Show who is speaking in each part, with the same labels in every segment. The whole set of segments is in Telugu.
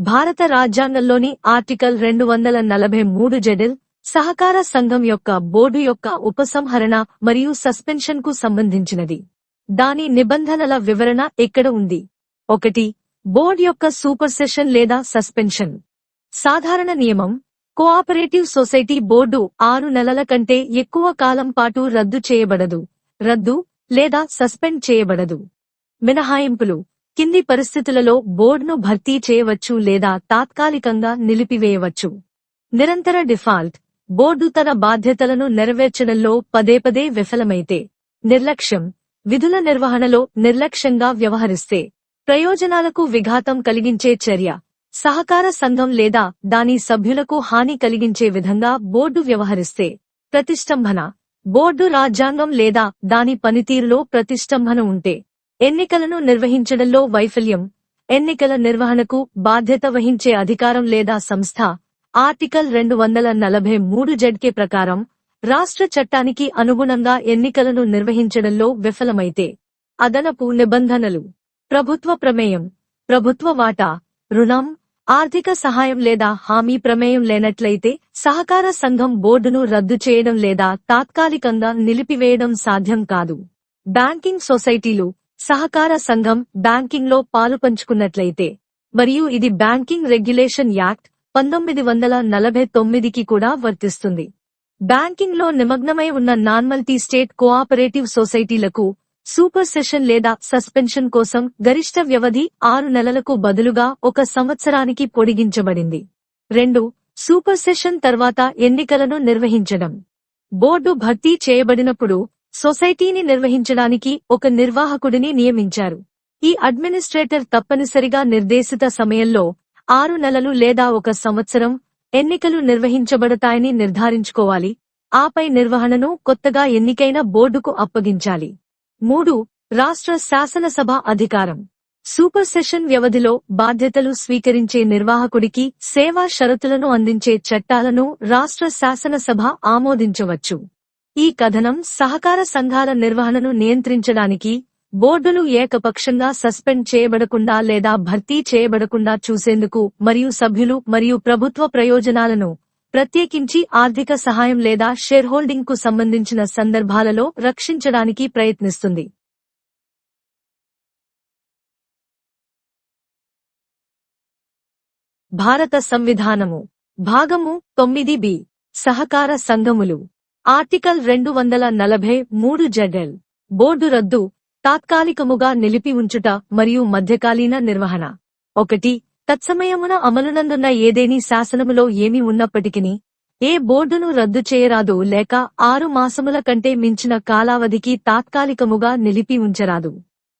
Speaker 1: భారత రాజ్యాంగంలోని ఆర్టికల్ రెండు వందల నలభై మూడు జెడిల్ సహకార సంఘం యొక్క బోర్డు యొక్క ఉపసంహరణ మరియు సస్పెన్షన్కు సంబంధించినది. దాని నిబంధనల వివరణ ఇక్కడ ఉంది? ఒకటి బోర్డు యొక్క సూపర్సెషన్ లేదా సస్పెన్షన్. సాధారణ నియమం కోఆపరేటివ్ సొసైటీ బోర్డు ఆరు నెలల కంటే ఎక్కువ కాలం పాటు రద్దు చేయబడదు రద్దు లేదా సస్పెండ్ చేయబడదు. మినహాయింపులు కింది పరిస్థితులలో బోర్డును భర్తీ చేయవచ్చు లేదా తాత్కాలికంగా నిలిపివేయవచ్చు. నిరంతర డిఫాల్ట్. బోర్డు తన బాధ్యతలను నెరవేర్చడంలో పదే పదే విఫలమైతే నిర్లక్ష్యం. విధుల నిర్వహణలో నిర్లక్ష్యంగా వ్యవహరిస్తే ప్రయోజనాలకు విఘాతం కలిగించే చర్య. సహకార సంఘం లేదా దాని సభ్యులకు హాని కలిగించే విధంగా బోర్డు వ్యవహరిస్తే ప్రతిష్టంభన. బోర్డు రాజ్యాంగం లేదా దాని పనితీరులో ప్రతిష్టంభన ఉంటే ఎన్నికలను నిర్వహించడంలో వైఫల్యం. ఎన్నికల నిర్వహణకు బాధ్యత వహించే అధికారం లేదా సంస్థ. ఆర్టికల్ రెండు వందల నలభై మూడు జడ్కే ప్రకారం రాష్ట్ర చట్టానికి అనుగుణంగా ఎన్నికలను నిర్వహించడంలో విఫలమైతే అదనపు నిబంధనలు. ప్రభుత్వ ప్రమేయం ప్రభుత్వ వాటా రుణం ఆర్థిక సహాయం లేదా హామీ ప్రమేయం లేనట్లయితే సహకార సంఘం బోర్డును రద్దు చేయడం లేదా తాత్కాలికంగా నిలిపివేయడం సాధ్యం కాదు. బ్యాంకింగ్ సొసైటీలు సహకార సంఘం బ్యాంకింగ్లో పాలుపంచుకున్నట్లయితే మరియు ఇది బ్యాంకింగ్ రెగ్యులేషన్ యాక్ట్ పంతొమ్మిది వందల నలభై తొమ్మిదికి కూడా వర్తిస్తుంది. బ్యాంకింగ్లో నిమగ్నమై ఉన్న నాన్మల్టీ స్టేట్ కోఆపరేటివ్ సొసైటీలకు సూపర్ సెషన్ లేదా సస్పెన్షన్ కోసం గరిష్ట వ్యవధి ఆరు నెలలకు బదులుగా ఒక సంవత్సరానికి పొడిగించబడింది. రెండు సూపర్ సెషన్ తర్వాత ఎన్నికలను నిర్వహించడం. బోర్డు భర్తీ చేయబడినప్పుడు సొసైటీని నిర్వహించడానికి ఒక నిర్వాహకుడిని నియమించారు. ఈ అడ్మినిస్ట్రేటర్ తప్పనిసరిగా నిర్దేశిత సమయంలో ఆరు నెలలు లేదా ఒక సంవత్సరం ఎన్నికలు నిర్వహించబడతాయని నిర్ధారించుకోవాలి. ఆపై నిర్వహణను కొత్తగా ఎన్నికైన బోర్డుకు అప్పగించాలి. మూడు రాష్ట్ర శాసనసభ అధికారం. సూపర్ సెషన్ వ్యవధిలో బాధ్యతలు స్వీకరించే నిర్వాహకుడికి సేవా షరతులను అందించే చట్టాలను రాష్ట్ర శాసనసభ ఆమోదించవచ్చు. ఈ కథనం సహకార సంఘాల నిర్వహణను నియంత్రించడానికి బోర్డులు ఏకపక్షంగా సస్పెండ్ చేయబడకుండా లేదా భర్తీ చేయబడకుండా చూసేందుకు మరియు సభ్యులు మరియు ప్రభుత్వ ప్రయోజనాలను ప్రత్యేకించి ఆర్థిక సహాయం లేదా షేర్హోల్డింగ్కు సంబంధించిన సందర్భాలలో రక్షించడానికి ప్రయత్నిస్తుంది. భారత సంవిధానము. భాగము తొమ్మిది బి. సహకార సంఘములు. ఆర్టికల్ రెండు వందల నలభై మూడు జెడ్ఎల్ బోర్డు రద్దు తాత్కాలికముగా నిలిపి ఉంచుట మరియు మధ్యకాలీన నిర్వహణ. ఒకటి తత్సమయమున అమలునందున్న ఏదేని శాసనములో ఏమి ఉన్నప్పటికిని ఏ బోర్డును రద్దు చేయరాదు లేక ఆరు మాసముల కంటే మించిన కాలావధికి తాత్కాలికముగా నిలిపి ఉంచరాదు.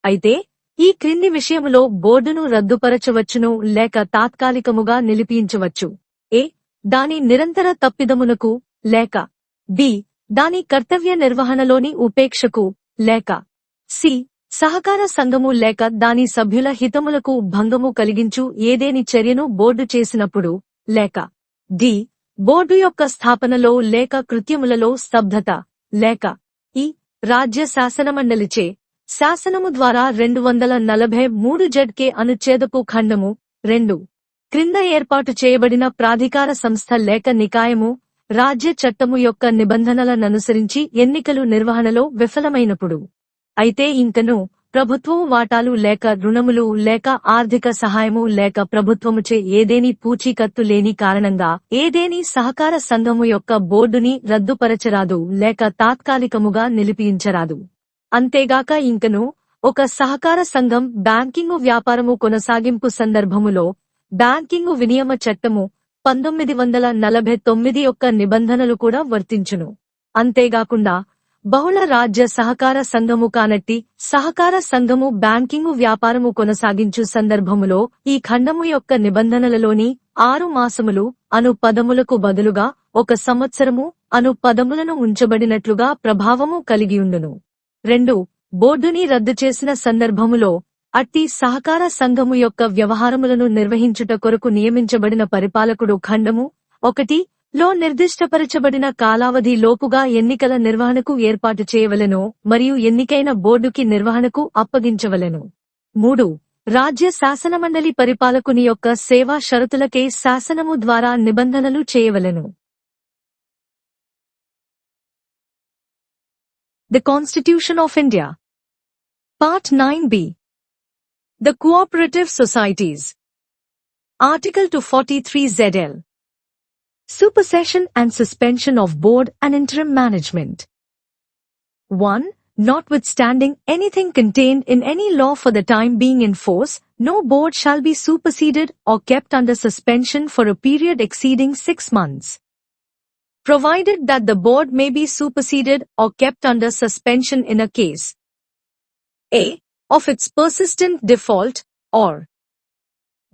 Speaker 1: అయితే ఈ క్రింది విషయములో బోర్డును రద్దుపరచవచ్చును లేక తాత్కాలికముగా నిలిపించవచ్చు. ఏ దాని నిరంతర తప్పిదమునకు లేక బి. దాని కర్తవ్య నిర్వహణలోని ఉపేక్షకు లేక. సి. సహకార సంఘము లేక దాని సభ్యుల హితములకు భంగము కలిగించు ఏదేని చర్యను బోర్డు చేసినప్పుడు లేక. డి. బోర్డు యొక్క స్థాపనలో లేక కృత్యములలో స్తబ్దత లేక. ఈ. రాజ్య శాసనమండలిచే శాసనము ద్వారా రెండు వందల నలభై మూడు జడ్కే అనుచ్ఛేదపు ఖండము రెండు. క్రింద ఏర్పాటు చేయబడిన ప్రాధికార సంస్థ లేక నికాయము రాజ్య చట్టము యొక్క నిబంధనలననుసరించి ఎన్నికలు నిర్వహణలో విఫలమైనప్పుడు. అయితే ఇంకను ప్రభుత్వము వాటాలు లేక రుణములు లేక ఆర్థిక సహాయము లేక ప్రభుత్వముచే ఏదేని పూచీకత్తు లేని కారణంగా ఏదేని సహకార సంఘము యొక్క బోర్డుని రద్దుపరచరాదు లేక తాత్కాలికముగా నిలిపించరాదు అంతేగాక ఇంకను ఒక సహకార సంఘం బ్యాంకింగు వ్యాపారము కొనసాగింపు సందర్భములో బ్యాంకింగు వినియమ చట్టము పంతొమ్మిది వందల నలభై తొమ్మిది యొక్క నిబంధనలు కూడా వర్తించును. అంతేగాకుండా బహుళ రాజ్య సహకార సంఘము కానట్టి సహకార సంఘము బ్యాంకింగు వ్యాపారము కొనసాగించు సందర్భములో ఈ ఖండము యొక్క నిబంధనలలోని ఆరు మాసములు అను పదములకు బదులుగా ఒక సంవత్సరము అను పదములను ఉంచబడినట్లుగా ప్రభావము కలిగియుండును రెండు బోర్డుని రద్దు చేసిన సందర్భములో అట్టి సహకార సంఘము యొక్క వ్యవహారములను నిర్వహించుట కొరకు నియమించబడిన పరిపాలకుడు ఖండము. ఒకటి లో నిర్దిష్టపరచబడిన కాలావధి లోపుగా ఎన్నికల నిర్వహణకు ఏర్పాటు చేయవలెను మరియు ఎన్నికైన బోర్డుకి నిర్వహణకు అప్పగించవలెను. మూడు రాజ్య శాసనమండలి పరిపాలకుని యొక్క సేవా షరతులకే శాసనము ద్వారా నిబంధనలు చేయవలెను. Constitution of India part nine B The Cooperative Societies Article 243 ZL Supersession and suspension of board and interim management 1. Notwithstanding anything contained in any law for the time being in force, no board shall be superseded or kept under suspension for a period exceeding six months. Provided that the board may be superseded or kept under suspension in a case A. Of its persistent default, or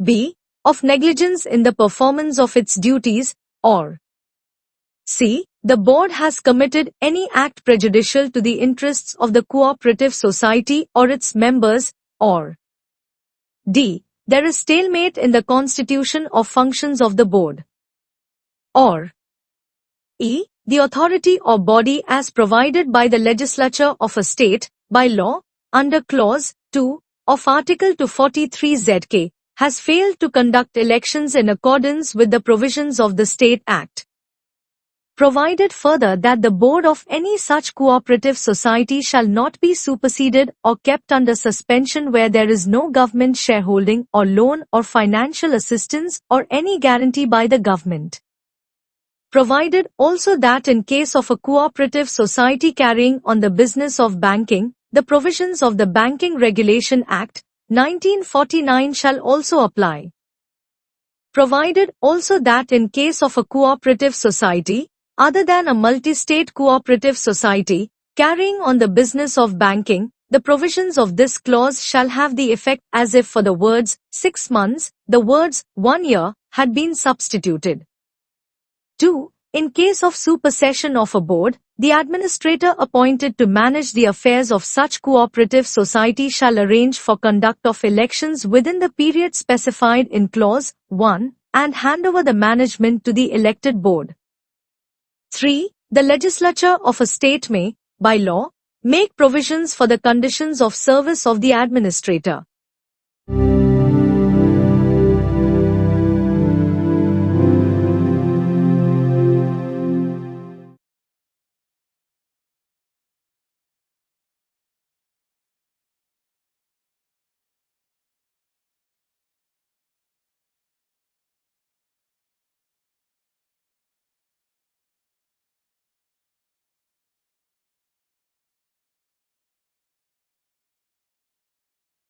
Speaker 1: B. Of negligence in the performance of its duties, or C. The board has committed any act prejudicial to the interests of the cooperative society or its members, or D. There is stalemate in the constitution or functions of the board. Or E. The authority or body as provided by the legislature of a state, by law, under clause 2 of Article 243 ZK, has failed to conduct elections in accordance with the provisions of the State Act. Provided further that the board of any such cooperative society shall not be superseded or kept under suspension where there is no government shareholding or loan or financial assistance or any guarantee by the government. Provided also that in case of a cooperative society carrying on the business of banking, the provisions of the Banking Regulation Act, 1949 shall also apply. Provided also that in case of a cooperative society, other than a multi-state cooperative society, carrying on the business of banking, the provisions of this clause shall have the effect as if for the words six months, the words one year had been substituted. 2. In case of supersession of a board, the administrator appointed to manage the affairs of such cooperative society shall arrange for conduct of elections within the period specified in clause 1 and hand over the management to the elected board. 3. The legislature of a state may, by law, make provisions for the conditions of service of the administrator.